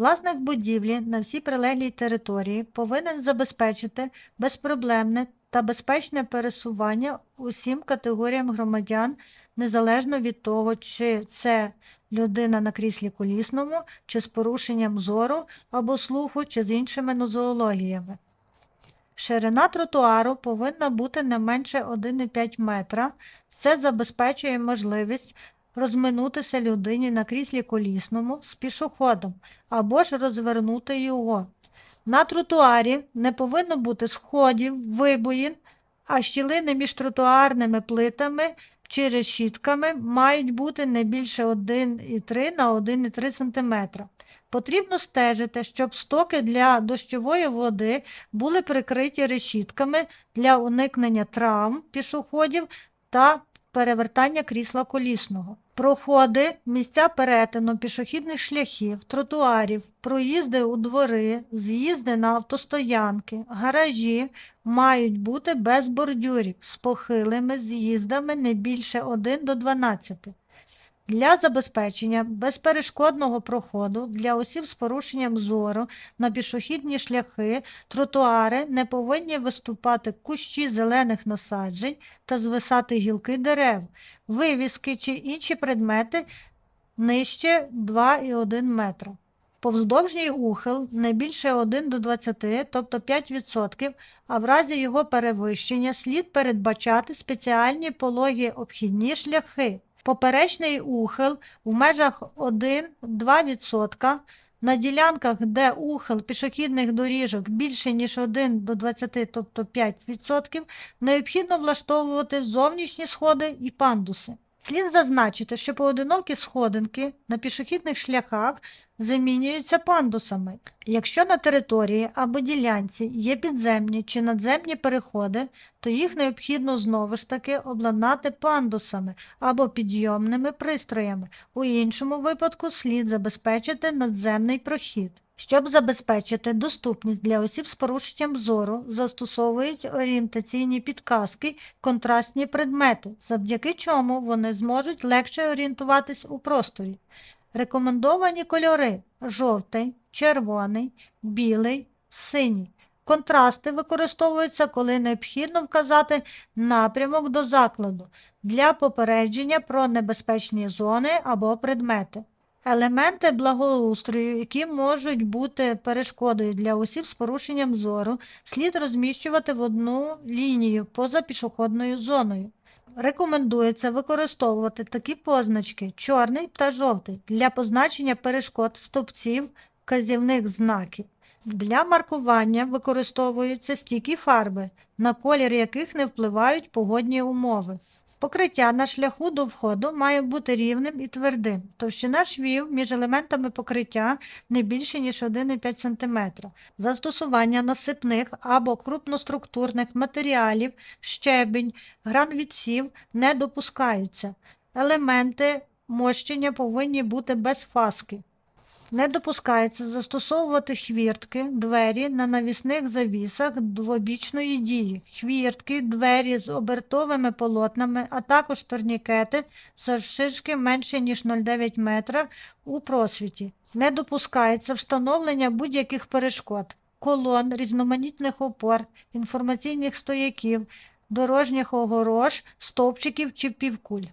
Власник будівлі на всій прилеглій території повинен забезпечити безпроблемне та безпечне пересування усім категоріям громадян, незалежно від того, чи це людина на кріслі колісному, чи з порушенням зору або слуху, чи з іншими нозологіями. Ширина тротуару повинна бути не менше 1,5 метра. Це забезпечує можливість розминутися людині на кріслі колісному з пішоходом або ж розвернути його. На тротуарі не повинно бути сходів, вибоїн, а щілини між тротуарними плитами чи решітками мають бути не більше 1,3 на 1,3 см. Потрібно стежити, щоб стоки для дощової води були прикриті решітками для уникнення травм пішоходів та перевертання крісла колісного. Проходи, місця перетину пішохідних шляхів, тротуарів, проїзди у двори, з'їзди на автостоянки, гаражі мають бути без бордюрів з похилими з'їздами не більше 1 до 12. Для забезпечення безперешкодного проходу для осіб з порушенням зору на пішохідні шляхи, тротуари не повинні виступати кущі зелених насаджень та звисати гілки дерев, вивіски чи інші предмети нижче 2,1 метра. Повздовжній ухил не більше 1 до 20, тобто 5%, а в разі його перевищення слід передбачати спеціальні пологі обхідні шляхи. Поперечний ухил в межах 1-2%, на ділянках, де ухил пішохідних доріжок більше, ніж 1 до 20, тобто 5%, необхідно влаштовувати зовнішні сходи і пандуси. Слід зазначити, що поодинокі сходинки на пішохідних шляхах замінюються пандусами. Якщо на території або ділянці є підземні чи надземні переходи, то їх необхідно знову ж таки обладнати пандусами або підйомними пристроями. У іншому випадку слід забезпечити надземний прохід. Щоб забезпечити доступність для осіб з порушенням зору, застосовують орієнтаційні підказки, контрастні предмети, завдяки чому вони зможуть легше орієнтуватись у просторі. Рекомендовані кольори жовтий, червоний, білий, синій. Контрасти використовуються, коли необхідно вказати напрямок до закладу для попередження про небезпечні зони або предмети. Елементи благоустрою, які можуть бути перешкодою для осіб з порушенням зору, слід розміщувати в одну лінію поза пішохідною зоною. Рекомендується використовувати такі позначки чорний та жовтий для позначення перешкод стовпців вказівних знаків. Для маркування використовуються стійкі фарби, на колір яких не впливають погодні умови. Покриття на шляху до входу має бути рівним і твердим. Товщина швів між елементами покриття не більше, ніж 1,5 см. Застосування насипних або крупноструктурних матеріалів, щебінь, гранвідсів не допускаються. Елементи мощення повинні бути без фаски. Не допускається застосовувати хвіртки, двері на навісних завісах двобічної дії, хвіртки, двері з обертовими полотнами, а також турнікети завширшки менше ніж 0,9 метра у просвіті. Не допускається встановлення будь-яких перешкод, колон, різноманітних опор, інформаційних стояків, дорожніх огорож, стовпчиків чи півкуль.